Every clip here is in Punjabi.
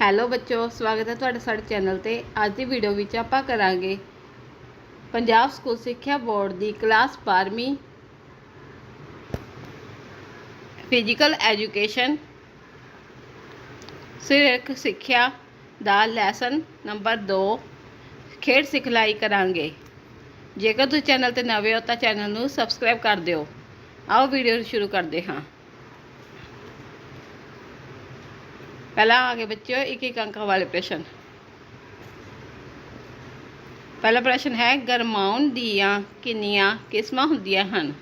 ਹੈਲੋ ਬੱਚੋ, ਸਵਾਗਤ ਹੈ ਤੁਹਾਡਾ ਸਾਡੇ ਚੈਨਲ ਤੇ। ਅੱਜ ਦੀ ਵੀਡੀਓ ਵਿੱਚ ਆਪਾਂ ਕਰਾਂਗੇ ਪੰਜਾਬ ਸਕੂਲ ਸਿੱਖਿਆ ਬੋਰਡ ਦੀ ਕਲਾਸ 12ਵੀਂ ਫਿਜ਼ੀਕਲ ਐਜੂਕੇਸ਼ਨ ਸਰੀਰਕ ਸਿੱਖਿਆ ਦਾ ਲੈਸਨ ਨੰਬਰ 2 ਖੇਡ ਸਿਖਲਾਈ ਕਰਾਂਗੇ। ਜੇਕਰ ਤੁਸੀਂ ਚੈਨਲ ਤੇ ਨਵੇਂ ਹੋ ਤਾਂ ਚੈਨਲ ਨੂੰ ਸਬਸਕ੍ਰਾਈਬ ਕਰ ਦਿਓ। ਆਓ ਵੀਡੀਓ ਸ਼ੁਰੂ ਕਰਦੇ ਹਾਂ। ਪਹਿਲਾਂ ਆ ਆਗੇ ਬੱਚਿਓ, ਇੱਕ ਇੱਕ ਅੰਕਾਂ ਵਾਲੇ ਪ੍ਰਸ਼ਨ। ਪਹਿਲਾ ਪ੍ਰਸ਼ਨ ਹੈ, ਗਰਮਾਉਣ ਦੀਆਂ ਕਿੰਨੀਆਂ ਕਿਸਮਾਂ ਹੁੰਦੀਆਂ ਹਨ?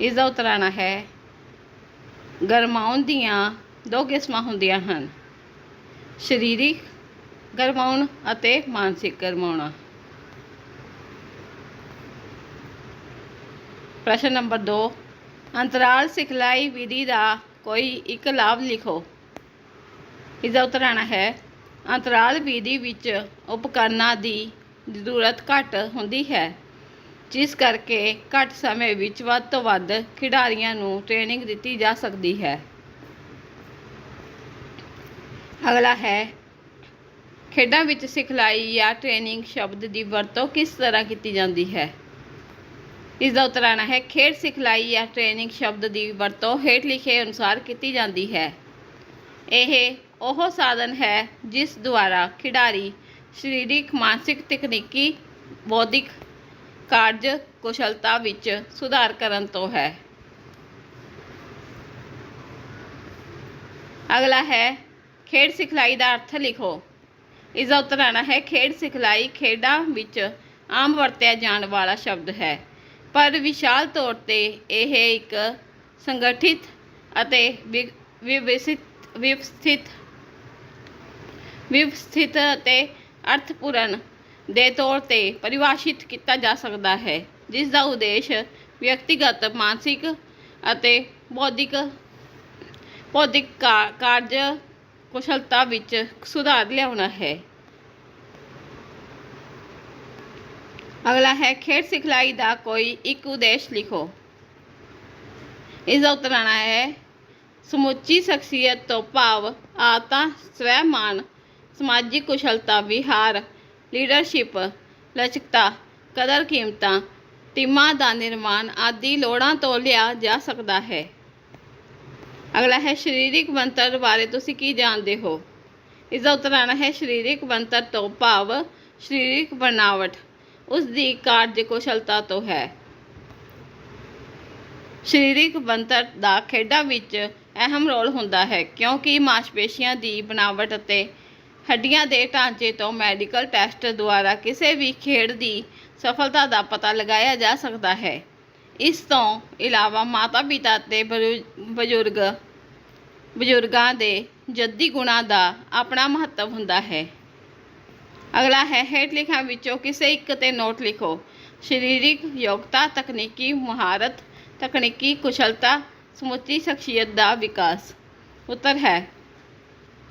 ਇਸ ਦਾ ਉੱਤਰ ਆਣਾ ਹੈ, ਗਰਮਾਉਣ ਦੀਆਂ ਦੋ ਕਿਸਮਾਂ ਹੁੰਦੀਆਂ ਹਨ। ਸਰੀਰਿਕ ਗਰਮਾਉਣ ਅਤੇ ਮਾਨਸਿਕ ਗਰਮਾਉਣਾ। ਪ੍ਰਸ਼ਨ ਨੰਬਰ 2 ਅੰਤਰਾਲ ਸਿਖਲਾਈ ਵਿਧੀ ਦਾ ਕੋਈ ਇੱਕ ਲਾਭ ਲਿਖੋ। ਇਸ ਦਾ ਉੱਤਰ ਹੈ, ਅੰਤਰਾਲ ਵਿਧੀ ਵਿੱਚ ਉਪਕਰਨਾਂ ਦੀ ਜ਼ਰੂਰਤ ਘੱਟ ਹੁੰਦੀ ਹੈ, ਜਿਸ ਕਰਕੇ ਘੱਟ ਸਮੇਂ ਵਿੱਚ ਵੱਧ ਤੋਂ ਵੱਧ ਖਿਡਾਰੀਆਂ ਨੂੰ ਟ੍ਰੇਨਿੰਗ ਦਿੱਤੀ ਜਾ ਸਕਦੀ ਹੈ। ਅਗਲਾ ਹੈ, ਖੇਡਾਂ ਵਿੱਚ ਸਿਖਲਾਈ ਜਾਂ ਟ੍ਰੇਨਿੰਗ ਸ਼ਬਦ ਦੀ ਵਰਤੋਂ ਕਿਸ ਤਰ੍ਹਾਂ ਕੀਤੀ ਜਾਂਦੀ ਹੈ? ਇਸ ਦਾ ਉੱਤਰ ਆਣਾ ਹੈ, ਖੇਡ ਸਿਖਲਾਈ ਜਾਂ ਟ੍ਰੇਨਿੰਗ ਸ਼ਬਦ ਦੀ ਵਰਤੋਂ ਹੇਠ ਲਿਖੇ ਅਨੁਸਾਰ ਕੀਤੀ ਜਾਂਦੀ ਹੈ। ਇਹ ਉਹ ਸਾਧਨ ਹੈ ਜਿਸ ਦੁਆਰਾ ਖਿਡਾਰੀ ਸਰੀਰਕ, ਮਾਨਸਿਕ, ਤਕਨੀਕੀ, ਬੌਧਿਕ ਕਾਰਜ ਕੁਸ਼ਲਤਾ ਵਿੱਚ ਸੁਧਾਰ ਕਰਨ ਤੋਂ ਹੈ। ਅਗਲਾ ਹੈ, ਖੇਡ ਸਿਖਲਾਈ ਦਾ ਅਰਥ ਲਿਖੋ। ਇਸ ਦਾ ਉੱਤਰ ਆਣਾ ਹੈ, ਖੇਡ ਸਿਖਲਾਈ ਖੇਡਾਂ ਵਿੱਚ ਆਮ ਵਰਤਿਆ ਜਾਣ ਵਾਲਾ ਸ਼ਬਦ ਹੈ। ਪਰ ਵਿਸ਼ਾਲ ਤੌਰ ਤੇ ਇਹ ਇੱਕ ਸੰਗਠਿਤ ਅਤੇ ਵਿਵਸਿਤ ਵਿਵਸਥਿਤ ਵਿਵਸਥਿਤ ਅਤੇ ਅਰਥਪੂਰਨ ਦੇ ਤੌਰ ਤੇ ਪਰਿਭਾਸ਼ਿਤ ਕੀਤਾ ਜਾ ਸਕਦਾ ਹੈ, ਜਿਸ ਦਾ ਉਦੇਸ਼ ਵਿਅਕਤੀਗਤ, ਮਾਨਸਿਕ ਅਤੇ ਬੌਧਿਕ ਬੌਧਿਕ ਕਾ- ਕਾਰਜ ਕੁਸ਼ਲਤਾ ਵਿੱਚ ਸੁਧਾਰ ਲਿਆਉਣਾ ਹੈ। ਅਗਲਾ ਹੈ ਖੇਡ ਸਿਖਲਾਈ ਦਾ ਕੋਈ ਇੱਕ ਉਦੇਸ਼ ਲਿਖੋ ਇਸ ਦਾ ਉੱਤਰ ਆਣਾ ਹੈ ਸਮੁੱਚੀ ਸ਼ਖਸੀਅਤ ਤੋਂ ਭਾਵ ਆਦਤਾਂ ਸਵੈਮਾਨ ਸਮਾਜਿਕ ਕੁਸ਼ਲਤਾ ਵਿਹਾਰ ਲੀਡਰਸ਼ਿਪ ਲਚਕਤਾ ਕਦਰ ਕੀਮਤਾਂ ਟੀਮਾਂ ਦਾ ਨਿਰਮਾਣ ਆਦਿ ਲੋੜਾਂ ਤੋਂ ਲਿਆ ਜਾ ਸਕਦਾ ਹੈ ਅਗਲਾ ਹੈ ਸਰੀਰਕ ਬਣਤਰ ਬਾਰੇ ਤੁਸੀਂ ਕੀ ਜਾਣਦੇ ਹੋ ਇਸ ਦਾ ਉੱਤਰ ਆਣਾ ਹੈ ਸਰੀਰਕ ਬਣਤਰ ਤੋਂ ਭਾਵ ਸਰੀਰਕ ਬਣਾਵਟ ਉਸ ਦੀ ਕਾਰਜ ਕੁਸ਼ਲਤਾ ਤੋਂ ਹੈ। ਸਰੀਰਕ ਬਣਤਰ ਦਾ ਖੇਡਾਂ ਵਿੱਚ ਅਹਿਮ ਰੋਲ ਹੁੰਦਾ ਹੈ, ਕਿਉਂਕਿ ਮਾਸਪੇਸ਼ੀਆਂ ਦੀ ਬਣਾਵਟ ਅਤੇ ਹੱਡੀਆਂ ਦੇ ਢਾਂਚੇ ਤੋਂ ਮੈਡੀਕਲ ਟੈਸਟ ਦੁਆਰਾ ਕਿਸੇ ਵੀ ਖੇਡ ਦੀ ਸਫਲਤਾ ਦਾ ਪਤਾ ਲਗਾਇਆ ਜਾ ਸਕਦਾ ਹੈ। ਇਸ ਤੋਂ ਇਲਾਵਾ ਮਾਤਾ-ਪਿਤਾ ਤੇ ਬਜ਼ੁਰਗ, ਬਜ਼ੁਰਗਾਂ ਦੇ ਜੱਦੀ ਗੁਣਾਂ ਦਾ ਆਪਣਾ ਮਹੱਤਵ ਹੁੰਦਾ ਹੈ। ਅਗਲਾ ਹੈ ਹੇਠ ਲਿਖਾਂ ਵਿੱਚੋਂ ਕਿਸੇ ਇੱਕ ਤੇ ਨੋਟ ਲਿਖੋ ਸਰੀਰਕ ਯੋਗਤਾ ਤਕਨੀਕੀ ਮੁਹਾਰਤ ਤਕਨੀਕੀ ਕੁਸ਼ਲਤਾ ਸਮੁੱਚੀ ਸ਼ਖਸੀਅਤ ਦਾ ਵਿਕਾਸ ਉੱਤਰ ਹੈ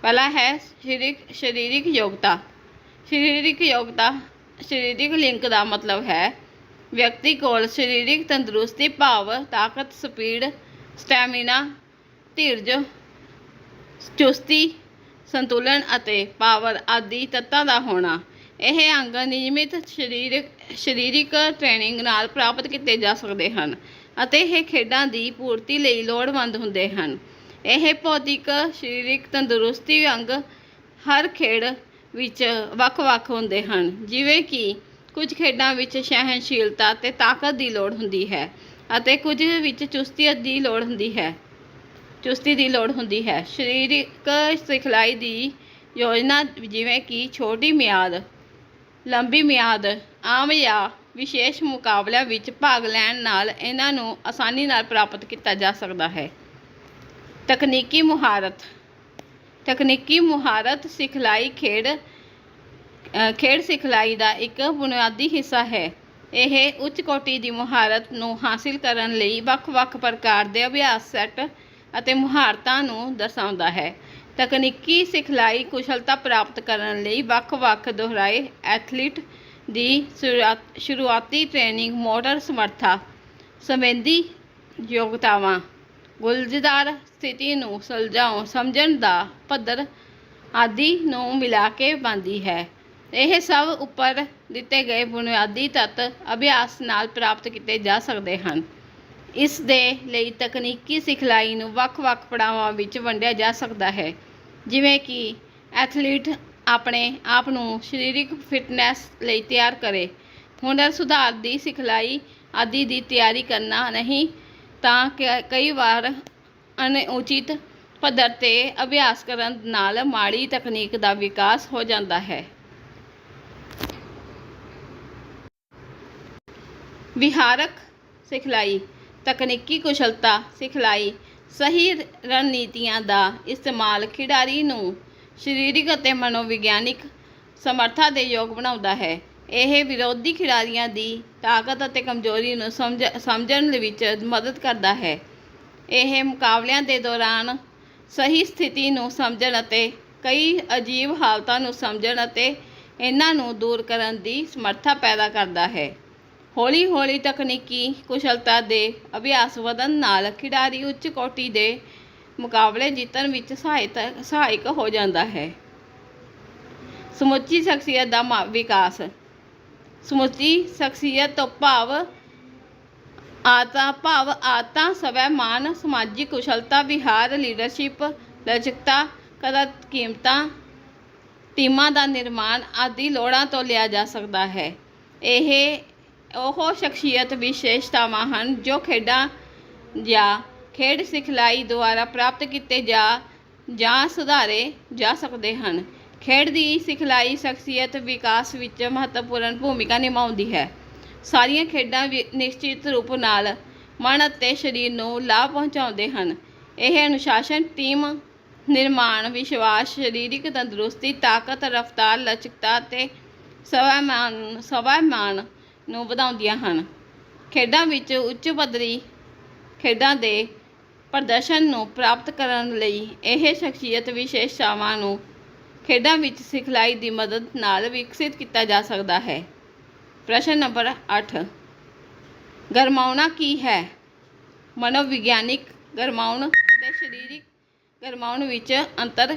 ਪਹਿਲਾ ਹੈ ਸਰੀਰਕ ਸਰੀਰਕ ਯੋਗਤਾ ਸਰੀਰਕ ਯੋਗਤਾ ਸਰੀਰਕ ਲਿੰਕ ਦਾ ਮਤਲਬ ਹੈ ਵਿਅਕਤੀ ਕੋਲ ਸਰੀਰਕ ਤੰਦਰੁਸਤੀ ਭਾਵ ਤਾਕਤ ਸਪੀਡ ਸਟੈਮਿਨਾ ਧੀਰਜ ਚੁਸਤੀ ਸੰਤੁਲਨ ਅਤੇ ਪਾਵਰ ਆਦਿ ਤੱਤਾਂ ਦਾ ਹੋਣਾ। ਇਹ ਅੰਗ ਨਿਯਮਿਤ ਸਰੀਰਕ ਸਰੀਰਕ ਟ੍ਰੇਨਿੰਗ ਨਾਲ ਪ੍ਰਾਪਤ ਕੀਤੇ ਜਾ ਸਕਦੇ ਹਨ ਅਤੇ ਇਹ ਖੇਡਾਂ ਦੀ ਪੂਰਤੀ ਲਈ ਲੋੜਵੰਦ ਹੁੰਦੇ ਹਨ। ਇਹ ਭੌਤਿਕ, ਸਰੀਰਕ ਤੰਦਰੁਸਤੀ ਅੰਗ ਹਰ ਖੇਡ ਵਿੱਚ ਵੱਖ-ਵੱਖ ਹੁੰਦੇ ਹਨ। ਜਿਵੇਂ ਕਿ ਕੁਝ ਖੇਡਾਂ ਵਿੱਚ ਸਹਿਣਸ਼ੀਲਤਾ ਅਤੇ ਤਾਕਤ ਦੀ ਲੋੜ ਹੁੰਦੀ ਹੈ ਅਤੇ ਕੁਝ ਵਿੱਚ ਚੁਸਤੀ ਦੀ ਲੋੜ ਹੁੰਦੀ ਹੈ। ਚੁਸਤੀ ਦੀ ਲੋੜ ਹੁੰਦੀ ਹੈ। ਸਰੀਰਕ ਸਿਖਲਾਈ ਦੀ ਯੋਜਨਾ ਜਿਵੇਂ ਕਿ ਛੋਟੀ ਮਿਆਦ, ਲੰਬੀ ਮਿਆਦ, ਆਮ ਜਾਂ ਵਿਸ਼ੇਸ਼ ਮੁਕਾਬਲਿਆਂ ਵਿੱਚ ਭਾਗ ਲੈਣ ਨਾਲ ਇਹਨਾਂ ਨੂੰ ਆਸਾਨੀ ਨਾਲ ਪ੍ਰਾਪਤ ਕੀਤਾ ਜਾ ਸਕਦਾ ਹੈ। ਤਕਨੀਕੀ ਮੁਹਾਰਤ ਤਕਨੀਕੀ ਮੁਹਾਰਤ ਸਿਖਲਾਈ ਖੇਡ ਖੇਡ ਸਿਖਲਾਈ ਦਾ ਇੱਕ ਬੁਨਿਆਦੀ ਹਿੱਸਾ ਹੈ। ਇਹ ਉੱਚ ਕੋਟੀ ਦੀ ਮੁਹਾਰਤ ਨੂੰ ਹਾਸਿਲ ਕਰਨ ਲਈ ਵੱਖ-ਵੱਖ ਪ੍ਰਕਾਰ ਦੇ ਅਭਿਆਸ ਸੈੱਟ ਅਤੇ ਮੁਹਾਰਤਾਂ ਨੂੰ ਦਰਸਾਉਂਦਾ ਹੈ। ਤਕਨੀਕੀ ਸਿਖਲਾਈ ਕੁਸ਼ਲਤਾ ਪ੍ਰਾਪਤ ਕਰਨ ਲਈ ਵੱਖ-ਵੱਖ ਦੁਹਰਾਏ ਐਥਲੀਟ ਦੀ ਸ਼ੁਰੂਆਤ- ਸ਼ੁਰੂਆਤੀ ਟ੍ਰੇਨਿੰਗ, ਮੋਟਰ ਸਮਰੱਥਾ ਸੰਬੰਧੀ ਯੋਗਤਾਵਾਂ ਗੁਲਜ਼ਦਾਰ ਸਥਿਤੀ ਨੂੰ ਸੁਲਝਾਉਣ, ਸਮਝਣ ਦਾ ਪੱਧਰ ਆਦਿ ਨੂੰ ਮਿਲਾ ਕੇ ਬਣਦੀ ਹੈ। ਇਹ ਸਭ ਉੱਪਰ ਦਿੱਤੇ ਗਏ ਬੁਨਿਆਦੀ ਤੱਤ ਅਭਿਆਸ ਨਾਲ ਪ੍ਰਾਪਤ ਕੀਤੇ ਜਾ ਸਕਦੇ ਹਨ। ਇਸ ਦੇ ਲਈ ਤਕਨੀਕੀ ਸਿਖਲਾਈ ਨੂੰ ਵੱਖ-ਵੱਖ ਪੜਾਵਾਂ ਵਿੱਚ ਵੰਡਿਆ ਜਾ ਸਕਦਾ ਹੈ। ਜਿਵੇਂ ਕਿ ਐਥਲੀਟ ਆਪਣੇ ਆਪ ਨੂੰ ਸਰੀਰਕ ਫਿਟਨੈਸ ਲਈ ਤਿਆਰ ਕਰੇ। ਹੁਨਰ ਸੁਧਾਰ ਦੀ ਸਿਖਲਾਈ ਆਦਿ ਦੀ ਤਿਆਰੀ ਕਰਨਾ ਨਹੀਂ, ਤਾਂ ਕ- ਕਈ ਵਾਰ ਅਨੁਚਿਤ ਪੱਧਰ ਤੇ ਅਭਿਆਸ ਕਰਨ ਨਾਲ ਮਾੜੀ ਤਕਨੀਕ ਦਾ ਵਿਕਾਸ ਹੋ ਜਾਂਦਾ ਹੈ। ਵਿਹਾਰਕ ਸਿਖਲਾਈ ਤਕਨੀਕੀ ਕੁਸ਼ਲਤਾ ਸਿਖਲਾਈ ਸਹੀ ਰਣਨੀਤੀਆਂ ਦਾ ਇਸਤੇਮਾਲ ਖਿਡਾਰੀ ਨੂੰ ਸਰੀਰਕ ਅਤੇ ਮਨੋਵਿਗਿਆਨਿਕ ਸਮਰੱਥਾ ਦੇ ਯੋਗ ਬਣਾਉਂਦਾ ਹੈ। ਇਹ ਵਿਰੋਧੀ ਖਿਡਾਰੀਆਂ ਦੀ ਤਾਕਤ ਅਤੇ ਕਮਜ਼ੋਰੀ ਨੂੰ ਸਮਝ, ਸਮਝਣ ਵਿੱਚ ਮਦਦ ਕਰਦਾ ਹੈ। ਇਹ ਮੁਕਾਬਲਿਆਂ ਦੇ ਦੌਰਾਨ ਸਹੀ ਸਥਿਤੀ ਨੂੰ ਸਮਝਣ ਅਤੇ ਕਈ ਅਜੀਬ ਹਾਲਤਾਂ ਨੂੰ ਸਮਝਣ ਅਤੇ ਇਹਨਾਂ ਨੂੰ ਦੂਰ ਕਰਨ ਦੀ ਸਮਰੱਥਾ ਪੈਦਾ ਕਰਦਾ ਹੈ। ਹੌਲੀ ਹੌਲੀ ਤਕਨੀਕੀ ਕੁਸ਼ਲਤਾ ਦੇ ਅਭਿਆਸ ਵਧਣ ਨਾਲ ਖਿਡਾਰੀ ਉੱਚ ਕੋਟੀ ਦੇ ਮੁਕਾਬਲੇ ਜਿੱਤਣ ਵਿੱਚ ਸਹਾਇਤਾ, ਸਹਾਇਕ ਹੋ ਜਾਂਦਾ ਹੈ। ਸਮੁੱਚੀ ਸ਼ਖਸੀਅਤ ਦਾ ਮਾ- ਵਿਕਾਸ। ਸਮੁੱਚੀ ਸ਼ਖਸੀਅਤ ਤੋਂ ਭਾਵ ਆਦਤਾਂ ਭਾਵ ਆਤਾ, ਸਵੈਮਾਨ, ਸਮਾਜਿਕ ਕੁਸ਼ਲਤਾ, ਵਿਹਾਰ ਲੀਡਰਸ਼ਿਪ ਲਚਕਤਾ ਕਦਰ ਕੀਮਤਾਂ, ਟੀਮਾਂ ਦਾ ਨਿਰਮਾਣ ਆਦਿ ਲੋੜਾਂ ਤੋਂ ਲਿਆ ਜਾ ਸਕਦਾ ਹੈ। ਇਹ ਉਹ ਸ਼ਖਸੀਅਤ ਵਿਸ਼ੇਸ਼ਤਾਵਾਂ ਹਨ ਜੋ ਖੇਡਾਂ ਜਾਂ ਖੇਡ ਸਿਖਲਾਈ ਦੁਆਰਾ ਪ੍ਰਾਪਤ ਕੀਤੇ ਜਾ, ਜਾਂ ਸੁਧਾਰੇ ਜਾ ਸਕਦੇ ਹਨ। ਖੇਡ ਦੀ ਸਿਖਲਾਈ ਸ਼ਖਸੀਅਤ ਵਿਕਾਸ ਵਿੱਚ ਮਹੱਤਵਪੂਰਨ ਭੂਮਿਕਾ ਨਿਭਾਉਂਦੀ ਹੈ। ਸਾਰੀਆਂ ਖੇਡਾਂ ਵੀ, ਨਿਸ਼ਚਿਤ ਰੂਪ ਨਾਲ ਮਨ ਅਤੇ ਸਰੀਰ ਨੂੰ ਲਾਭ ਪਹੁੰਚਾਉਂਦੇ ਹਨ। ਇਹ ਅਨੁਸ਼ਾਸਨ, ਟੀਮ ਨਿਰਮਾਣ, ਵਿਸ਼ਵਾਸ, ਸਰੀਰਕ ਤੰਦਰੁਸਤੀ, ਤਾਕਤ, ਰਫਤਾਰ, ਲਚਕਤਾ ਅਤੇ ਸਵੈਮਾਨ ਸਵੈਮਾਨ ਨੂੰ ਵਧਾਉਂਦੀਆਂ ਹਨ। ਖੇਡਾਂ ਵਿੱਚ ਉੱਚ ਪੱਧਰੀ ਖੇਡਾਂ ਦੇ ਪ੍ਰਦਰਸ਼ਨ ਨੂੰ ਪ੍ਰਾਪਤ ਕਰਨ ਲਈ ਇਹ ਸ਼ਖਸੀਅਤ ਵਿਸ਼ੇਸ਼ਤਾਵਾਂ ਨੂੰ ਖੇਡਾਂ ਵਿੱਚ ਸਿਖਲਾਈ ਦੀ ਮਦਦ ਨਾਲ ਵਿਕਸਿਤ ਕੀਤਾ ਜਾ ਸਕਦਾ ਹੈ। ਪ੍ਰਸ਼ਨ ਨੰਬਰ 8 ਗਰਮਾਉਣਾ ਕੀ ਹੈ? ਮਨੋਵਿਗਿਆਨਿਕ ਗਰਮਾਉਣ ਅਤੇ ਸਰੀਰਿਕ ਗਰਮਾਉਣ ਵਿੱਚ ਅੰਤਰ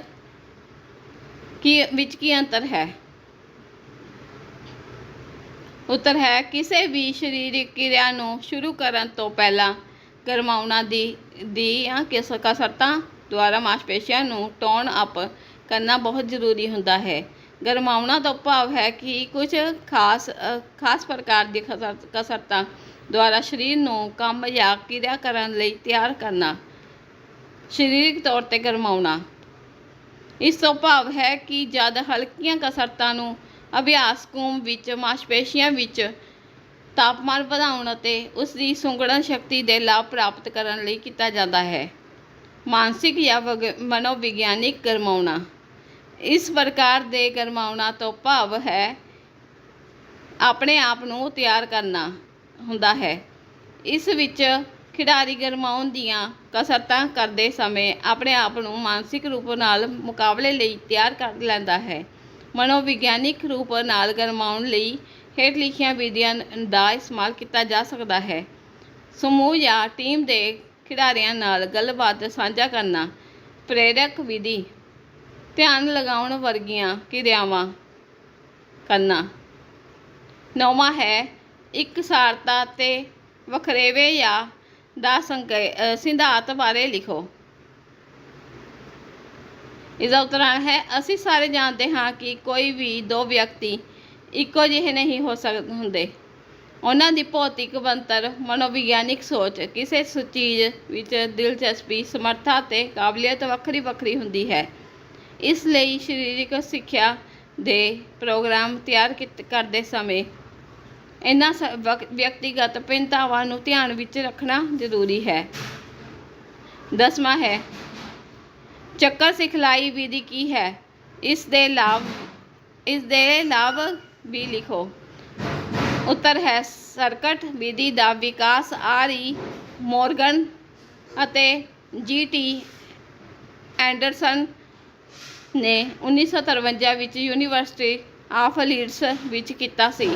ਕੀ ਵਿੱਚ ਕੀ ਅੰਤਰ ਹੈ? ਉੱਤਰ ਹੈ ਕਿਸੇ ਵੀ ਸਰੀਰਕ ਕਿਰਿਆ ਨੂੰ ਸ਼ੁਰੂ ਕਰਨ ਤੋਂ ਪਹਿਲਾਂ ਗਰਮਾਉਣਾ ਦੀ, ਦੀਆਂ ਕਿਸ ਕਸਰਤਾਂ ਦੁਆਰਾ ਮਾਸਪੇਸ਼ੀਆਂ ਨੂੰ ਟੋਨ ਅਪ ਕਰਨਾ ਬਹੁਤ ਜ਼ਰੂਰੀ ਹੁੰਦਾ ਹੈ। ਗਰਮਾਉਣਾ ਤੋਂ ਭਾਵ ਹੈ ਕਿ ਕੁਝ ਖਾਸ ਖਾਸ ਪ੍ਰਕਾਰ ਦੀ ਕਸਰਤ ਕਸਰਤਾਂ ਦੁਆਰਾ ਸਰੀਰ ਨੂੰ ਕੰਮ ਜਾਂ ਕਿਰਿਆ ਕਰਨ ਲਈ ਤਿਆਰ ਕਰਨਾ, ਸਰੀਰਕ ਤੌਰ ਤੇ ਗਰਮਾਉਣਾ। ਇਸ ਤੋਂ ਭਾਵ ਹੈ ਕਿ ਜਦ ਹਲਕੀਆਂ ਕਸਰਤਾਂ ਨੂੰ ਅਭਿਆਸ ਕੂਮ ਵਿੱਚ, ਮਾਸਪੇਸ਼ੀਆਂ ਵਿੱਚ ਤਾਪਮਾਨ ਵਧਾਉਣ ਅਤੇ ਉਸ ਦੀ ਸੁੰਗੜਨ ਸ਼ਕਤੀ ਦੇ ਲਾਭ ਪ੍ਰਾਪਤ ਕਰਨ ਲਈ ਕੀਤਾ ਜਾਂਦਾ ਹੈ। ਮਾਨਸਿਕ ਜਾਂ ਵਗ- ਮਨੋਵਿਗਿਆਨਿਕ ਗਰਮਾਉਣਾ। ਇਸ ਪ੍ਰਕਾਰ ਦੇ ਗਰਮਾਉਣਾ ਤੋਂ ਭਾਵ ਹੈ ਆਪਣੇ ਆਪ ਨੂੰ ਤਿਆਰ ਕਰਨਾ ਹੁੰਦਾ ਹੈ। ਇਸ ਵਿੱਚ ਖਿਡਾਰੀ ਗਰਮਾਉਣ ਦੀਆਂ ਕਸਰਤਾਂ ਕਰਦੇ ਸਮੇਂ ਆਪਣੇ ਆਪ ਨੂੰ ਮਾਨਸਿਕ ਰੂਪ ਨਾਲ ਮੁਕਾਬਲੇ ਲਈ ਤਿਆਰ ਕਰ ਲੈਂਦਾ ਹੈ। ਮਨੋਵਿਗਿਆਨਿਕ ਰੂਪ ਨਾਲ ਗਰਮਾਉਣ ਲਈ ਹੇਠ ਲਿਖੀਆਂ ਵਿਧੀਆਂ ਦਾ ਇਸਤੇਮਾਲ ਕੀਤਾ ਜਾ ਸਕਦਾ ਹੈ। ਸਮੂਹ ਜਾਂ ਟੀਮ ਦੇ ਖਿਡਾਰੀਆਂ ਨਾਲ ਗੱਲਬਾਤ ਸਾਂਝਾ ਕਰਨਾ, ਪ੍ਰੇਰਕ ਵਿਧੀ, ਧਿਆਨ ਲਗਾਉਣ ਵਰਗੀਆਂ ਕਿਰਿਆਵਾਂ ਕਰਨਾ। ਨੌਵਾਂ ਹੈ ਇਕਸਾਰਤਾ ਤੇ ਵਖਰੇਵੇ ਜਾਂ ਦਾ ਸੰਕੇ ਸਿਧਾਂਤ ਬਾਰੇ ਲਿਖੋ। ਇਸਦਾ ਉੱਤਰ ਹੈ, ਅਸੀਂ ਸਾਰੇ ਜਾਣਦੇ ਹਾਂ ਕਿ ਕੋਈ ਵੀ ਦੋ ਵਿਅਕਤੀ ਇੱਕੋ ਜਿਹੇ ਨਹੀਂ ਹੋ ਸਕਦੇ ਹੁੰਦੇ। ਉਹਨਾਂ ਦੀ ਭੌਤਿਕ, ਬਣਤਰ, ਮਨੋਵਿਗਿਆਨਿਕ ਸੋਚ ਕਿਸੇ ਚੀਜ਼ ਵਿੱਚ ਦਿਲਚਸਪੀ, ਸਮਰੱਥਾ ਤੇ ਕਾਬਲੀਅਤ ਵੱਖਰੀ ਵੱਖਰੀ ਹੁੰਦੀ ਹੈ। ਇਸ ਲਈ ਸਰੀਰਕ ਸਿੱਖਿਆ ਦੇ ਪ੍ਰੋਗਰਾਮ ਤਿਆਰ ਕੀਤ- ਕਰਦੇ ਸਮੇਂ ਇਹਨਾਂ ਸ- ਵਿਅਕਤੀਗਤ ਭਿੰਨਤਾਵਾਂ ਨੂੰ ਧਿਆਨ ਵਿੱਚ ਰੱਖਣਾ ਜ਼ਰੂਰੀ ਹੈ। ਦਸਵਾਂ ਹੈ ਚੱਕਰ ਸਿਖਲਾਈ ਵਿਧੀ ਕੀ ਹੈ? ਇਸ ਦੇ ਲਾਭ ਇਸ ਦੇ ਲਾਭ ਵੀ ਲਿਖੋ। ਉੱਤਰ ਹੈ, ਸਰਕਟ ਵਿਧੀ ਦਾ ਵਿਕਾਸ ਆਰ ਈ ਮੋਰਗਨ ਅਤੇ ਜੀ ਟੀ ਐਂਡਰਸਨ ਨੇ 1953 ਵਿੱਚ ਯੂਨੀਵਰਸਿਟੀ ਆਫ ਲੀਡਸ ਵਿੱਚ ਕੀਤਾ ਸੀ।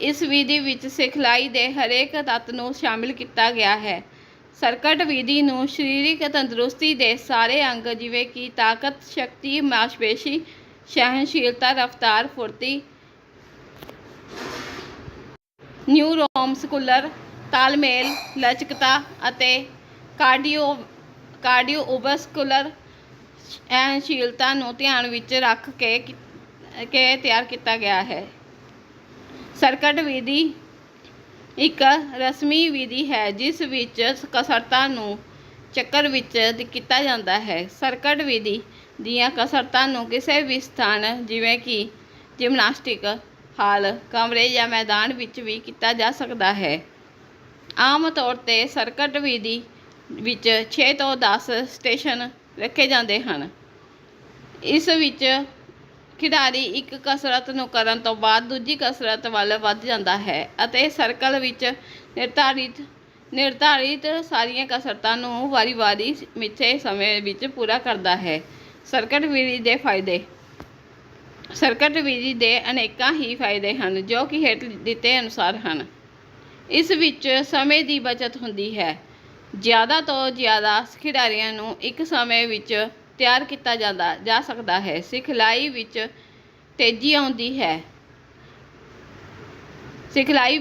ਇਸ ਵਿਧੀ ਵਿੱਚ ਸਿਖਲਾਈ ਦੇ ਹਰੇਕ ਤੱਤ ਨੂੰ ਸ਼ਾਮਿਲ ਕੀਤਾ ਗਿਆ ਹੈ। ਸਰਕਟ ਵਿਧੀ ਨੂੰ ਸਰੀਰਕ ਤੰਦਰੁਸਤੀ ਦੇ ਸਾਰੇ ਅੰਗ, ਜਿਵੇਂ ਕਿ ਤਾਕਤ, ਸ਼ਕਤੀ, ਮਾਸਪੇਸ਼ੀ, ਸਹਿਣਸ਼ੀਲਤਾ, ਰਫਤਾਰ, ਫੁਰਤੀ ਨਿਊਰੋਮਸਕੂਲਰ ਤਾਲਮੇਲ, ਲਚਕਤਾ ਅਤੇ ਕਾਰਡੀਓ ਕਾਰਡੀਓਵੈਸਕੂਲਰ ਸਹਿਣਸ਼ੀਲਤਾ ਨੂੰ ਧਿਆਨ ਵਿੱਚ ਰੱਖ ਕੇ ਕੇ ਤਿਆਰ ਕੀਤਾ ਗਿਆ ਹੈ। ਸਰਕਟ ਵਿਧੀ ਇੱਕ ਰਸਮੀ ਵਿਧੀ ਹੈ, ਜਿਸ ਵਿੱਚ ਕਸਰਤਾਂ ਨੂੰ ਚੱਕਰ ਵਿੱਚ ਕੀਤਾ ਜਾਂਦਾ ਹੈ। ਸਰਕਟ ਵਿਧੀ ਦੀਆਂ ਕਸਰਤਾਂ ਨੂੰ ਕਿਸੇ ਵੀ ਸਥਾਨ, ਜਿਵੇਂ ਕਿ ਜਿਮਨਾਸਟਿਕ ਹਾਲ, ਕਮਰੇ ਜਾਂ ਮੈਦਾਨ ਵਿੱਚ ਵੀ ਕੀਤਾ ਜਾ ਸਕਦਾ ਹੈ। ਆਮ ਤੌਰ ਤੇ ਸਰਕਟ ਵਿਧੀ ਵਿੱਚ 6 ਤੋਂ 10 ਸਟੇਸ਼ਨ ਰੱਖੇ ਜਾਂਦੇ ਹਨ। ਇਸ ਵਿੱਚ ਖਿਡਾਰੀ ਇੱਕ ਕਸਰਤ ਨੂੰ ਕਰਨ ਤੋਂ ਬਾਅਦ ਦੂਜੀ ਕਸਰਤ ਵੱਲ ਵੱਧ ਜਾਂਦਾ ਹੈ ਅਤੇ ਸਰਕਲ ਵਿੱਚ ਨਿਰਧਾਰਿਤ ਨਿਰਧਾਰਿਤ ਸਾਰੀਆਂ ਕਸਰਤਾਂ ਨੂੰ ਵਾਰੀ-ਵਾਰੀ ਮਿੱਥੇ ਸਮੇਂ ਵਿੱਚ ਪੂਰਾ ਕਰਦਾ ਹੈ। ਸਰਕਟ ਵਿਧੀ ਦੇ ਫਾਇਦੇ। ਸਰਕਟ ਵਿਧੀ ਦੇ ਅਨੇਕਾਂ ਹੀ ਫਾਇਦੇ ਹਨ ਜੋ ਕਿ ਹੇਠ ਦਿੱਤੇ ਅਨੁਸਾਰ ਹਨ। ਇਸ ਵਿੱਚ ਸਮੇਂ ਦੀ ਬਚਤ ਹੁੰਦੀ ਹੈ। ਜ਼ਿਆਦਾ ਤੋਂ ਜ਼ਿਆਦਾ ਖਿਡਾਰੀਆਂ ਨੂੰ ਇੱਕ ਸਮੇਂ ਵਿੱਚ ਤਿਆਰ ਕੀਤਾ ਜਾਂਦਾ, ਜਾ ਸਕਦਾ ਹੈ। ਸਿਖਲਾਈ ਵਿੱਚ ਤੇਜ਼ੀ ਆਉਂਦੀ ਹੈ। ਸਿਖਲਾਈ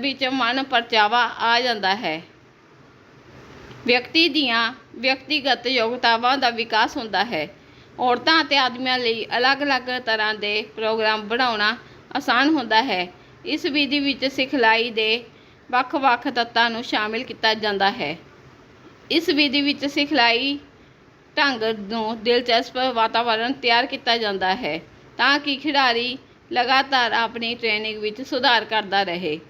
ਵਿੱਚ ਮਨ ਪਰਚਾਵਾ ਆ ਜਾਂਦਾ ਹੈ। ਵਿਅਕਤੀ ਦੀਆਂ ਵਿਅਕਤੀਗਤ ਯੋਗਤਾਵਾਂ ਦਾ ਵਿਕਾਸ ਹੁੰਦਾ ਹੈ। ਔਰਤਾਂ ਅਤੇ ਆਦਮੀਆਂ ਲਈ ਅਲੱਗ-ਅਲੱਗ ਤਰ੍ਹਾਂ ਦੇ ਪ੍ਰੋਗਰਾਮ ਬਣਾਉਣਾ ਆਸਾਨ ਹੁੰਦਾ ਹੈ। ਇਸ ਵਿਧੀ ਵਿੱਚ ਸਿਖਲਾਈ ਦੇ ਵੱਖ-ਵੱਖ ਤੱਤਾਂ ਨੂੰ ਸ਼ਾਮਿਲ ਕੀਤਾ ਜਾਂਦਾ ਹੈ। ਇਸ ਵਿਧੀ ਵਿੱਚ ਸਿਖਲਾਈ ਢੰਗ ਨੂੰ ਦਿਲਚਸਪ ਵਾਤਾਵਰਣ ਤਿਆਰ ਕੀਤਾ ਜਾਂਦਾ ਹੈ ਤਾਂ ਕਿ ਖਿਡਾਰੀ ਲਗਾਤਾਰ ਆਪਣੀ ਟ੍ਰੇਨਿੰਗ ਵਿੱਚ ਸੁਧਾਰ ਕਰਦਾ ਰਹੇ।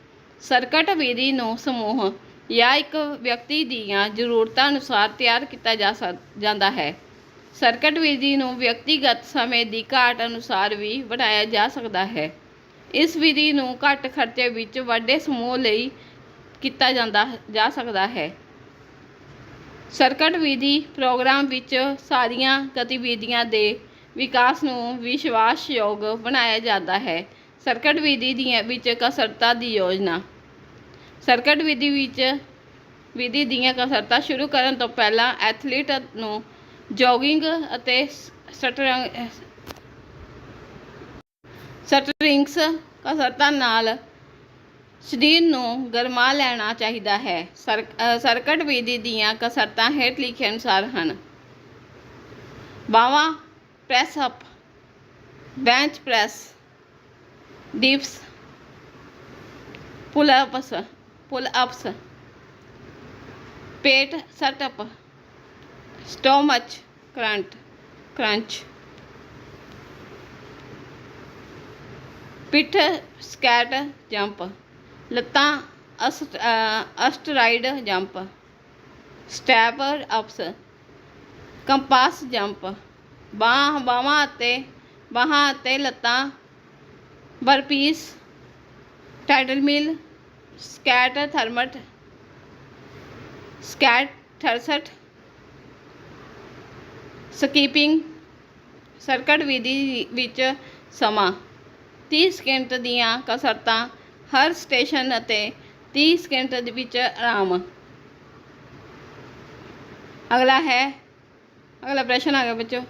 ਸਰਕਟ ਵਿਧੀ ਨੂੰ ਸਮੂਹ ਜਾਂ ਇੱਕ ਵਿਅਕਤੀ ਦੀਆਂ ਜ਼ਰੂਰਤਾਂ ਅਨੁਸਾਰ ਤਿਆਰ ਕੀਤਾ ਜਾ ਸਕ- ਜਾਂਦਾ ਹੈ। ਸਰਕਟ ਵਿਧੀ ਨੂੰ ਵਿਅਕਤੀਗਤ ਸਮੇਂ ਦੀ ਘਾਟ ਅਨੁਸਾਰ ਵੀ ਬਣਾਇਆ ਜਾ ਸਕਦਾ ਹੈ। ਇਸ ਵਿਧੀ ਨੂੰ ਘੱਟ ਖਰਚੇ ਵਿੱਚ ਵੱਡੇ ਸਮੂਹ ਲਈ ਕੀਤਾ ਜਾਂਦਾ, ਜਾ ਸਕਦਾ ਹੈ। ਸਰਕਟ ਵਿਧੀ ਪ੍ਰੋਗਰਾਮ ਵਿੱਚ ਸਾਰੀਆਂ ਗਤੀਵਿਧੀਆਂ ਦੇ ਵਿਕਾਸ ਨੂੰ ਵਿਸ਼ਵਾਸਯੋਗ ਬਣਾਇਆ ਜਾਂਦਾ ਹੈ। ਸਰਕਟ ਵਿਧੀ ਦੀਆਂ ਵਿੱਚ ਕਸਰਤਾਂ ਦੀ ਯੋਜਨਾ। ਸਰਕਟ ਵਿਧੀ ਵਿੱਚ ਵਿਧੀ ਦੀਆਂ ਕਸਰਤਾਂ ਸ਼ੁਰੂ ਕਰਨ ਤੋਂ ਪਹਿਲਾਂ ਐਥਲੀਟ ਨੂੰ ਜੋਗਿੰਗ ਅਤੇ ਸਟਰੰਗ, ਸਟਰਿੰਗਸ ਕਸਰਤਾਂ ਨਾਲ ਸਰੀਰ ਨੂੰ ਗਰਮਾ ਲੈਣਾ ਚਾਹੀਦਾ ਹੈ। ਸਰ ਅ, ਸਰਕਟ ਵਿਧੀ ਦੀਆਂ ਕਸਰਤਾਂ ਹੇਠ ਲਿਖੇ ਅਨੁਸਾਰ ਹਨ। ਬਾਹਾਂ press up bench press dips pull ups pull ups ਪੇਟ sit up stomach crunch crunch ਪਿੱਠ ਸਕੈਟ ਜੰਪ ਲੱਤਾਂ ਅਸਟ astride jump, step ups, compass jump, ਬਾਹ, ਬਾਹਾਂ ਅਤੇ ਬਾਹਾਂ ਅਤੇ ਲੱਤਾਂ ਬਰਪੀਸ ਟਾਈਟਲ ਮਿਲ, squat thrust, squat thrust, skipping, circuit ਵਿਧੀ ਵਿੱਚ ਸਮਾਂ 30 ਸਕਿੰਟ ਦੀਆਂ ਕਸਰਤਾਂ ਹਰ ਸਟੇਸ਼ਨ ਅਤੇ 30 ਸਕਿੰਟ ਦੇ ਵਿੱਚ ਆਰਾਮ। ਅਗਲਾ ਹੈ, ਅਗਲਾ ਪ੍ਰਸ਼ਨ ਆ ਗਿਆ ਬੱਚੋ।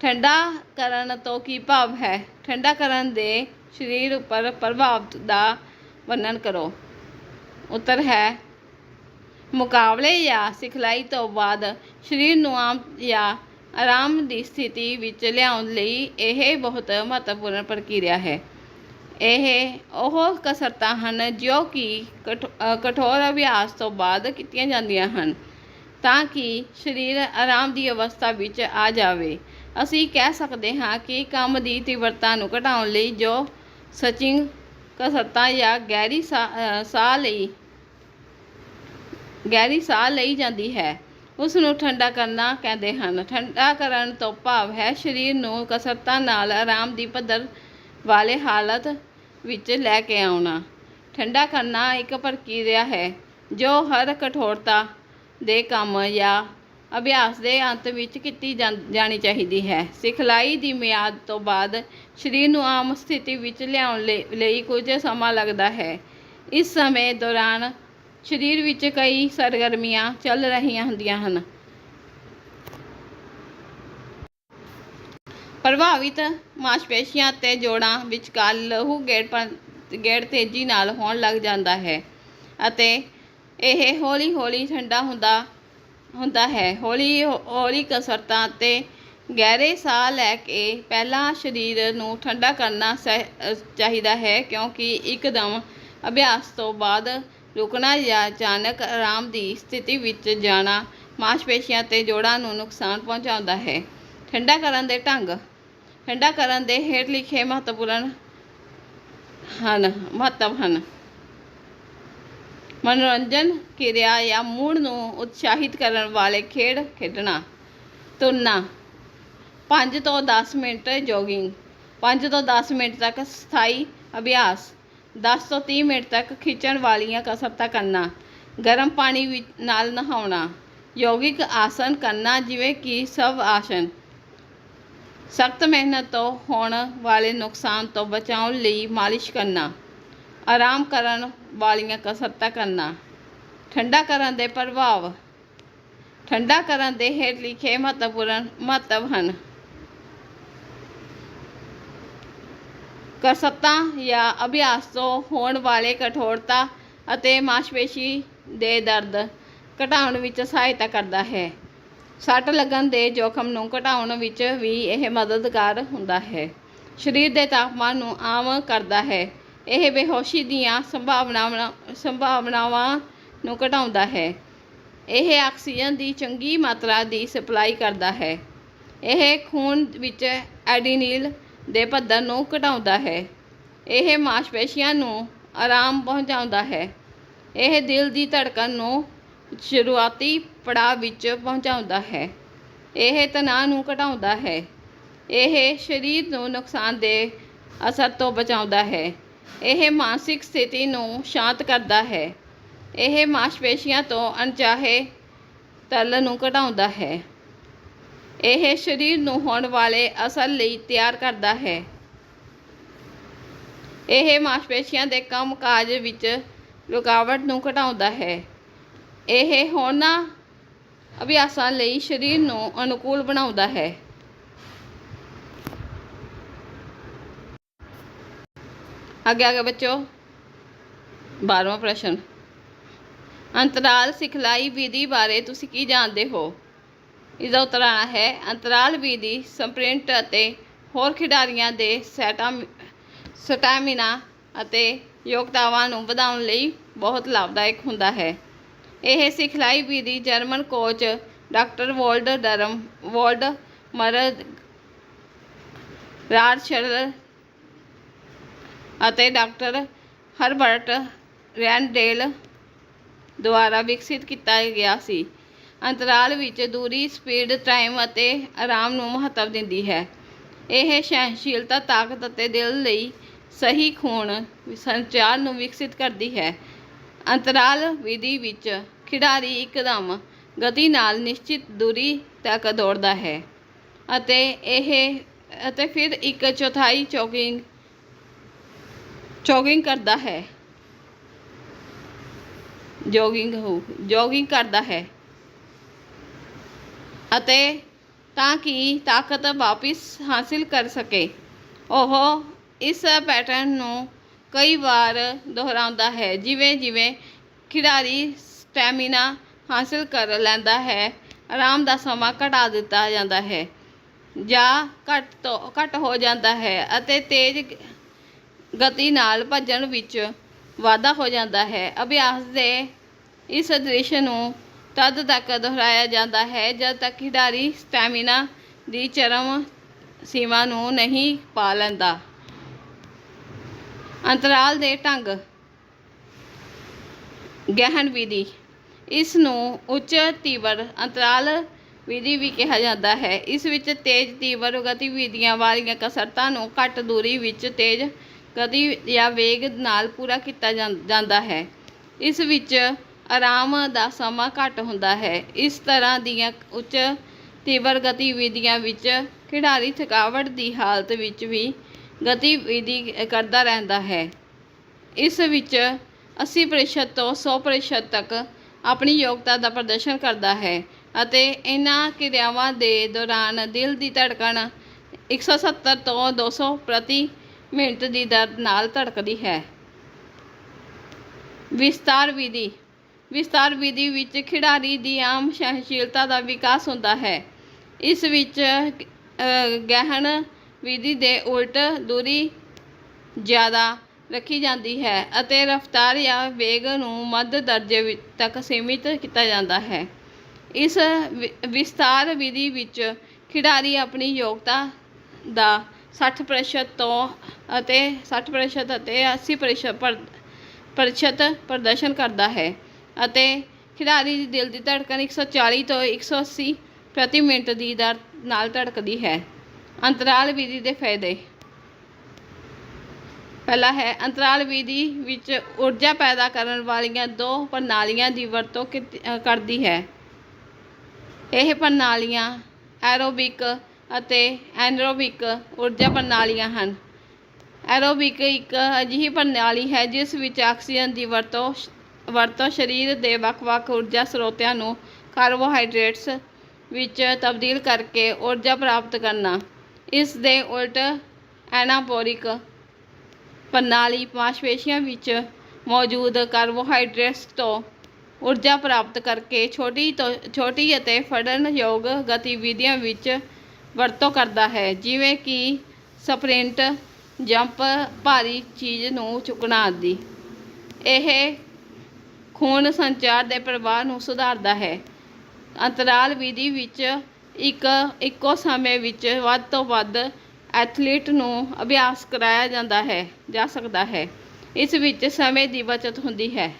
ਠੰਡਾ ਕਰਨ ਤੋਂ ਕੀ ਭਾਵ ਹੈ? ਠੰਡਾ ਕਰਨ ਦੇ ਸਰੀਰ ਉੱਪਰ ਪ੍ਰਭਾਵ ਦਾ ਵਰਣਨ ਕਰੋ। ਉੱਤਰ ਹੈ, ਮੁਕਾਬਲੇ ਜਾਂ ਸਿਖਲਾਈ ਤੋਂ ਬਾਅਦ ਸਰੀਰ ਨੂੰ ਆਮ ਜਾਂ ਆਰਾਮ ਦੀ ਸਥਿਤੀ ਵਿੱਚ ਲਿਆਉਣ ਲਈ ਇਹ ਬਹੁਤ ਮਹੱਤਵਪੂਰਨ ਪ੍ਰਕਿਰਿਆ ਹੈ। ਇਹ ਉਹ ਕਸਰਤਾਂ ਹਨ ਜੋ ਕਿ ਕਠੋ- ਕਠੋਰ ਅਭਿਆਸ ਤੋਂ ਬਾਅਦ ਕੀਤੀਆਂ ਜਾਂਦੀਆਂ ਹਨ ਤਾਂ ਕਿ ਸਰੀਰ ਆਰਾਮ ਦੀ ਅਵਸਥਾ ਵਿੱਚ ਆ ਜਾਵੇ। ਅਸੀਂ ਕਹਿ ਸਕਦੇ ਹਾਂ ਕਿ ਕੰਮ ਦੀ ਤੀਬਰਤਾ ਨੂੰ ਘਟਾਉਣ ਲਈ ਜੋ ਸਚਿੰਗ ਕਸਰਤਾਂ ਜਾਂ ਗਹਿਰੀ ਸਾਹ ਸਾਹ ਲਈ, ਗਹਿਰੀ ਸਾਹ ਲਈ ਜਾਂਦੀ ਹੈ, ਉਸ ਨੂੰ ਠੰਡਾ ਕਰਨਾ ਕਹਿੰਦੇ ਹਨ। ਠੰਡਾ ਕਰਨ ਤੋਂ ਭਾਵ ਹੈ ਸਰੀਰ ਨੂੰ ਕਸਰਤਾਂ ਨਾਲ ਆਰਾਮ ਦੀ ਪੱਧਰ ਵਾਲੇ ਹਾਲਤ ਵਿੱਚ ਲੈ ਕੇ ਆਉਣਾ। ਠੰਡਾ ਕਰਨਾ ਇੱਕ ਪ੍ਰਕਿਰਿਆ ਹੈ, ਜੋ ਹਰ ਕਠੋਰਤਾ ਦੇ ਕੰਮ ਜਾਂ ਅਭਿਆਸ ਦੇ ਅੰਤ ਵਿੱਚ ਕੀਤੀ ਜਾਣੀ ਚਾਹੀਦੀ ਹੈ। ਸਿਖਲਾਈ ਦੀ ਮਿਆਦ ਤੋਂ ਬਾਅਦ ਸਰੀਰ ਨੂੰ ਆਮ ਸਥਿਤੀ ਵਿੱਚ ਲਿਆਉਣ ਲਈ ਲਈ ਕੁਝ ਸਮਾਂ ਲੱਗਦਾ ਹੈ। ਇਸ ਸਮੇਂ ਦੌਰਾਨ ਸਰੀਰ ਵਿੱਚ ਕਈ ਸਰਗਰਮੀਆਂ ਚੱਲ ਰਹੀਆਂ ਹੁੰਦੀਆਂ ਹਨ। ਪ੍ਰਭਾਵਿਤ ਮਾਸਪੇਸ਼ੀਆਂ ਅਤੇ ਜੋੜਾਂ ਵਿਚਕਾਰ ਲਹੂ ਗੇੜ ਗੇੜ ਤੇਜ਼ੀ ਨਾਲ ਹੋਣ ਲੱਗ ਜਾਂਦਾ ਹੈ ਅਤੇ ਇਹ ਹੌਲੀ ਹੌਲੀ ਠੰਡਾ ਹੁੰਦਾ ਹੁੰਦਾ ਹੈ। ਹੌਲੀ ਹੌਲੀ ਕਸਰਤਾਂ ਅਤੇ ਗਹਿਰੇ ਸਾਹ ਲੈ ਕੇ ਪਹਿਲਾਂ ਸਰੀਰ ਨੂੰ ਠੰਡਾ ਕਰਨਾ ਸਹਿ- ਚਾਹੀਦਾ ਹੈ ਕਿਉਂਕਿ ਇੱਕਦਮ ਅਭਿਆਸ ਤੋਂ ਬਾਅਦ ਰੁਕਣਾ ਜਾਂ ਅਚਾਨਕ ਆਰਾਮ ਦੀ ਸਥਿਤੀ ਵਿੱਚ ਜਾਣਾ ਮਾਸਪੇਸ਼ੀਆਂ ਤੇ ਜੋੜਾਂ ਨੂੰ ਨੁਕਸਾਨ ਪਹੁੰਚਾਉਂਦਾ ਹੈ। ਠੰਡਾ ਕਰਨ ਦੇ ਢੰਗ ਠੰਡਾ ਕਰਨ ਦੇ ਹੇਠ ਲਿਖੇ ਮਹੱਤਵਪੂਰਨ ਹਨ, ਮਹੱਤਵ ਹਨ। ਮਨੋਰੰਜਨ, ਕਿਰਿਆ ਜਾਂ ਮੂਡ ਨੂੰ ਉਤਸ਼ਾਹਿਤ ਕਰਨ ਵਾਲੇ ਖੇਡ ਖੇਡਣਾ, ਤੁਰਨਾ। 5 ਤੋਂ 10 ਮਿੰਟ ਜੋਗਿੰਗ 5 ਤੋਂ 10 ਮਿੰਟ ਤੱਕ ਸਥਾਈ ਅਭਿਆਸ 10 ਤੋਂ 30 ਮਿੰਟ ਤੱਕ ਖਿੱਚਣ ਵਾਲੀਆਂ ਕਸਰਤਾਂ ਕਰਨਾ, ਗਰਮ ਪਾਣੀ ਨਾਲ ਨਹਾਉਣਾ, ਯੋਗਿਕ ਆਸਨ ਕਰਨਾ ਜਿਵੇਂ ਕਿ ਸਵ ਆਸਨ। ਸਖਤ ਮਿਹਨਤ ਤੋਂ ਹੋਣ ਵਾਲੇ ਨੁਕਸਾਨ ਤੋਂ ਬਚਾਉਣ ਲਈ ਮਾਲਿਸ਼ ਕਰਨਾ, ਆਰਾਮ ਕਰਨ ਵਾਲੀਆਂ ਕਸਰਤਾਂ ਕਰਨਾ, ਠੰਡਾ ਕਰਨ ਦੇ ਪ੍ਰਭਾਵ, ਠੰਡਾ ਕਰਨ ਦੇ ਹੇਠ ਲਿਖੇ ਮਹੱਤਵਪੂਰਨ ਮਹੱਤਵ ਹਨ। ਕਸਰਤਾਂ ਜਾਂ ਅਭਿਆਸ ਤੋਂ ਹੋਣ ਵਾਲੇ ਕਠੋਰਤਾ ਅਤੇ ਮਾਸਪੇਸ਼ੀ ਦੇ ਦਰਦ ਘਟਾਉਣ ਵਿੱਚ ਸਹਾਇਤਾ ਕਰਦਾ ਹੈ। ਸੱਟ ਲੱਗਣ ਦੇ ਜੋਖਮ ਨੂੰ ਘਟਾਉਣ ਵਿੱਚ ਵੀ ਇਹ ਮਦਦਗਾਰ ਹੁੰਦਾ ਹੈ। ਸਰੀਰ ਦੇ ਤਾਪਮਾਨ ਨੂੰ ਆਮ ਕਰਦਾ ਹੈ। ਇਹ ਬੇਹੋਸ਼ੀ ਦੀਆਂ ਸੰਭਾਵਨਾਵਾਂ ਸੰਭਾਵਨਾਵਾਂ ਨੂੰ ਘਟਾਉਂਦਾ ਹੈ। ਇਹ ਆਕਸੀਜਨ ਦੀ ਚੰਗੀ ਮਾਤਰਾ ਦੀ ਸਪਲਾਈ ਕਰਦਾ ਹੈ। ਇਹ ਖੂਨ ਵਿੱਚ ਐਡੀਨਿਲ ਦੇ ਪੱਧਰ ਨੂੰ ਘਟਾਉਂਦਾ ਹੈ। ਇਹ ਮਾਸਪੇਸ਼ੀਆਂ ਨੂੰ ਆਰਾਮ ਪਹੁੰਚਾਉਂਦਾ ਹੈ। ਇਹ ਦਿਲ ਦੀ ਧੜਕਣ ਨੂੰ ਸ਼ੁਰੂਆਤੀ ਪੜਾਅ ਵਿੱਚ ਪਹੁੰਚਾਉਂਦਾ ਹੈ। ਇਹ ਤਣਾਅ ਨੂੰ ਘਟਾਉਂਦਾ ਹੈ। ਇਹ ਸਰੀਰ ਨੂੰ ਨੁਕਸਾਨਦੇਹ ਅਸਰ ਤੋਂ ਬਚਾਉਂਦਾ ਹੈ। ਇਹ ਮਾਨਸਿਕ ਸਥਿਤੀ ਨੂੰ ਸ਼ਾਂਤ ਕਰਦਾ ਹੈ। ਇਹ ਮਾਸਪੇਸ਼ੀਆਂ ਤੋਂ ਅਣਚਾਹੇ ਤਲ ਨੂੰ ਘਟਾਉਂਦਾ ਹੈ। ਇਹ ਸਰੀਰ ਨੂੰ ਹੋਣ ਵਾਲੇ ਅਸਰ ਲਈ ਤਿਆਰ ਕਰਦਾ ਹੈ। ਇਹ ਮਾਸਪੇਸ਼ੀਆਂ ਦੇ ਕੰਮਕਾਜ ਵਿੱਚ ਰੁਕਾਵਟ ਨੂੰ ਘਟਾਉਂਦਾ ਹੈ। ਇਹ ਹੋਰਨਾਂ ਅਭਿਆਸਾਂ ਲਈ ਸਰੀਰ ਨੂੰ ਅਨੁਕੂਲ ਬਣਾਉਂਦਾ ਹੈ। ਅੱਗੇ ਅੱਗੇ ਬੱਚੋ 12ਵਾਂ ਪ੍ਰਸ਼ਨ। ਅੰਤਰਾਲ ਸਿਖਲਾਈ ਵਿਧੀ ਬਾਰੇ ਤੁਸੀਂ ਕੀ ਜਾਣਦੇ ਹੋ? ਇਸ ਦਾ ਉੱਤਰ ਆਉਣਾ ਹੈ, ਅੰਤਰਾਲ ਵਿਧੀ ਸਪ੍ਰਿੰਟ ਅਤੇ ਹੋਰ ਖਿਡਾਰੀਆਂ ਦੇ ਸੈਟਾ ਸਟੈਮਿਨਾ ਅਤੇ ਯੋਗਤਾਵਾਂ ਨੂੰ ਵਧਾਉਣ ਲਈ ਬਹੁਤ ਲਾਭਦਾਇਕ ਹੁੰਦਾ ਹੈ। ਇਹ ਸਿਖਲਾਈ ਵਿਧੀ German coach doctor Woldemar, Woldemar rod ਅਤੇ ਡਾਕਟਰ ਹਰਬਰਟ ਰੈਂਡੇਲ ਦੁਆਰਾ ਵਿਕਸਿਤ ਕੀਤਾ ਗਿਆ ਸੀ। ਅੰਤਰਾਲ ਵਿੱਚ ਦੂਰੀ, ਸਪੀਡ, ਟਾਈਮ ਅਤੇ ਆਰਾਮ ਨੂੰ ਮਹੱਤਵ ਦਿੰਦੀ ਹੈ। ਇਹ ਸਹਿਣਸ਼ੀਲਤਾ, ਤਾਕਤ ਅਤੇ ਦਿਲ ਲਈ ਸਹੀ ਖੂਨ ਸੰਚਾਰ ਨੂੰ ਵਿਕਸਿਤ ਕਰਦੀ ਹੈ। ਅੰਤਰਾਲ ਵਿਧੀ ਵਿੱਚ ਖਿਡਾਰੀ ਇੱਕਦਮ ਗਤੀ ਨਾਲ ਨਿਸ਼ਚਿਤ ਦੂਰੀ ਤੱਕ ਦੌੜਦਾ ਹੈ ਅਤੇ ਇਹ, ਅਤੇ ਫਿਰ ਇੱਕ ਚੌਥਾਈ ਚੌਕਿੰਗ ਜੋਗਿੰਗ ਕਰਦਾ ਹੈ। ਜੋਗਿੰਗ ਹੋ, ਜੋਗਿੰਗ ਕਰਦਾ ਹੈ। ਅਤੇ ਤਾਂ ਕਿ ਤਾਕਤ ਵਾਪਿਸ ਹਾਸਿਲ ਕਰ ਸਕੇ, ਉਹ ਇਸ ਪੈਟਰਨ ਨੂੰ ਕਈ ਵਾਰ ਦੁਹਰਾਉਂਦਾ ਹੈ, ਜਿਵੇਂ ਜਿਵੇਂ ਖਿਡਾਰੀ ਸਟੈਮਿਨਾ ਹਾਸਿਲ ਕਰ ਲੈਂਦਾ ਹੈ, ਆਰਾਮ ਦਾ ਸਮਾਂ ਘਟਾ ਦਿੱਤਾ ਜਾਂਦਾ ਹੈ ਜਾਂ ਘੱਟ ਤੋਂ ਘੱਟ ਹੋ ਜਾਂਦਾ ਹੈ ਅਤੇ ਤੇਜ਼ ਗਤੀ ਨਾਲ ਭੱਜਣ ਵਿੱਚ ਵਾਧਾ ਹੋ ਜਾਂਦਾ ਹੈ। ਅਭਿਆਸ ਦੇ ਇਸ ਦ੍ਰਿਸ਼ ਨੂੰ ਤਦ ਤੱਕ ਦੁਹਰਾਇਆ ਜਾਂਦਾ ਹੈ ਜਦ ਤੱਕ ਖਿਡਾਰੀ ਸਟੈਮਿਨਾ ਦੀ ਚਰਮ ਸੀਮਾ ਨੂੰ ਨਹੀਂ ਪਾ ਲੈਂਦਾ। ਅੰਤਰਾਲ ਦੇ ਢੰਗ। ਗਹਿਣ ਵਿਧੀ। ਇਸ ਨੂੰ ਉੱਚ ਤੀਬਰ ਅੰਤਰਾਲ ਵਿਧੀ ਵੀ ਕਿਹਾ ਜਾਂਦਾ ਹੈ। ਇਸ ਵਿੱਚ ਤੇਜ਼ ਤੀਬਰ ਗਤੀਵਿਧੀਆਂ ਵਾਲੀਆਂ ਕਸਰਤਾਂ ਨੂੰ ਘੱਟ ਦੂਰੀ ਵਿੱਚ ਤੇਜ਼ ਗਤੀ ਜਾਂ ਵੇਗ ਨਾਲ ਪੂਰਾ ਕੀਤਾ ਜਾਂਦਾ ਹੈ। ਇਸ ਵਿੱਚ ਆਰਾਮ ਦਾ ਸਮਾਂ ਘੱਟ ਹੁੰਦਾ ਹੈ। ਇਸ ਤਰ੍ਹਾਂ ਦੀਆਂ ਉੱਚ ਤੀਬਰ ਗਤੀਵਿਧੀਆਂ ਵਿੱਚ ਖਿਡਾਰੀ ਥਕਾਵਟ ਦੀ ਹਾਲਤ ਵਿੱਚ ਵੀ ਗਤੀਵਿਧੀ ਕਰਦਾ ਰਹਿੰਦਾ ਹੈ। ਇਸ ਵਿੱਚ 80% ਤੋਂ 100% ਤੱਕ ਆਪਣੀ ਯੋਗਤਾ ਦਾ ਪ੍ਰਦਰਸ਼ਨ ਕਰਦਾ ਹੈ ਅਤੇ ਇਹਨਾਂ ਕਿਰਿਆਵਾਂ ਦੇ ਦੌਰਾਨ ਦਿਲ ਦੀ ਧੜਕਣ 170 ਤੋਂ 200 ਪ੍ਰਤੀ ਮਿੰਟ ਦੀ ਦਰ ਨਾਲ ਧੜਕਦੀ ਹੈ। ਵਿਸਤਾਰ ਵਿਧੀ। ਵਿਸਤਾਰ ਵਿਧੀ ਵਿੱਚ ਖਿਡਾਰੀ ਦੀ ਆਮ ਸਹਿਣਸ਼ੀਲਤਾ ਦਾ ਵਿਕਾਸ ਹੁੰਦਾ ਹੈ। ਇਸ ਵਿੱਚ ਗਹਿਣ ਵਿਧੀ ਦੇ ਉਲਟ ਦੂਰੀ ਜ਼ਿਆਦਾ ਰੱਖੀ ਜਾਂਦੀ ਹੈ ਅਤੇ ਰਫ਼ਤਾਰ ਜਾਂ ਵੇਗ ਨੂੰ ਮੱਧ ਦਰਜੇ ਵਿ- ਤੱਕ ਸੀਮਿਤ ਕੀਤਾ ਜਾਂਦਾ ਹੈ। ਇਸ ਵਿ- ਵਿਸਤਾਰ ਵਿਧੀ ਵਿੱਚ ਖਿਡਾਰੀ ਆਪਣੀ ਯੋਗਤਾ ਦਾ 60% ਤੋਂ ਅਤੇ 60% ਅਤੇ 80% ਪਰ, ਪ੍ਰਤੀਸ਼ਤ ਪ੍ਰਦਰਸ਼ਨ ਕਰਦਾ ਹੈ ਅਤੇ ਖਿਡਾਰੀ ਦੀ ਦਿਲ ਦੀ ਧੜਕਣ 140 ਤੋਂ 180 ਪ੍ਰਤੀ ਮਿੰਟ ਦੀ ਦਰ ਨਾਲ ਧੜਕਦੀ ਹੈ। ਅੰਤਰਾਲ ਵਿਧੀ ਦੇ ਫਾਇਦੇ। ਪਹਿਲਾ ਹੈ, ਅੰਤਰਾਲ ਵਿਧੀ ਵਿੱਚ ਊਰਜਾ ਪੈਦਾ ਕਰਨ ਵਾਲੀਆਂ ਦੋ ਪ੍ਰਣਾਲੀਆਂ ਦੀ ਵਰਤੋਂ ਕੀਤੀ- ਕਰਦੀ ਹੈ। ਇਹ ਪ੍ਰਣਾਲੀਆਂ ਐਰੋਬਿਕ ਅਤੇ ਐਨਰੋਬਿਕ ਊਰਜਾ ਪ੍ਰਣਾਲੀਆਂ ਹਨ। ਐਰੋਬਿਕ ਇੱਕ ਅਜਿਹੀ ਪ੍ਰਣਾਲੀ ਹੈ, ਜਿਸ ਵਿੱਚ ਆਕਸੀਜਨ ਦੀ ਵਰਤੋਂ ਵਰਤੋਂ ਸਰੀਰ ਦੇ ਵੱਖ-ਵੱਖ ਊਰਜਾ ਸਰੋਤਿਆਂ ਨੂੰ ਕਾਰਬੋਹਾਈਡਰੇਟਸ ਵਿੱਚ ਤਬਦੀਲ ਕਰਕੇ ਊਰਜਾ ਪ੍ਰਾਪਤ ਕਰਨਾ। ਇਸ ਦੇ ਉਲਟ ਐਨਾਬੋਰਿਕ ਪ੍ਰਣਾਲੀ ਮਾਸਪੇਸ਼ੀਆਂ ਵਿੱਚ ਮੌਜੂਦ ਕਾਰਬੋਹਾਈਡਰੇਟਸ ਤੋਂ ਊਰਜਾ ਪ੍ਰਾਪਤ ਕਰਕੇ ਛੋਟੀ ਤੋਂ, ਛੋਟੀ ਅਤੇ ਫੜਨਯੋਗ ਗਤੀਵਿਧੀਆਂ ਵਿੱਚ ਵਰਤੋਂ ਕਰਦਾ ਹੈ, ਜਿਵੇਂ ਕਿ ਸਪ੍ਰਿੰਟ ਜੰਪ, ਭਾਰੀ ਚੀਜ਼ ਨੂੰ ਚੁੱਕਣਾ ਆਦਿ। ਇਹ ਖੂਨ ਸੰਚਾਰ ਦੇ ਪ੍ਰਵਾਹ ਨੂੰ ਸੁਧਾਰਦਾ ਹੈ। ਅੰਤਰਾਲ ਵਿਧੀ ਵਿੱਚ ਇੱਕ, ਇੱਕੋ ਸਮੇਂ ਵਿੱਚ ਵੱਧ ਤੋਂ ਵੱਧ ਐਥਲੀਟ ਨੂੰ ਅਭਿਆਸ ਕਰਾਇਆ ਜਾਂਦਾ ਹੈ, ਜਾ ਸਕਦਾ ਹੈ। ਇਸ ਵਿੱਚ ਸਮੇਂ ਦੀ ਬਚਤ ਹੁੰਦੀ ਹੈ।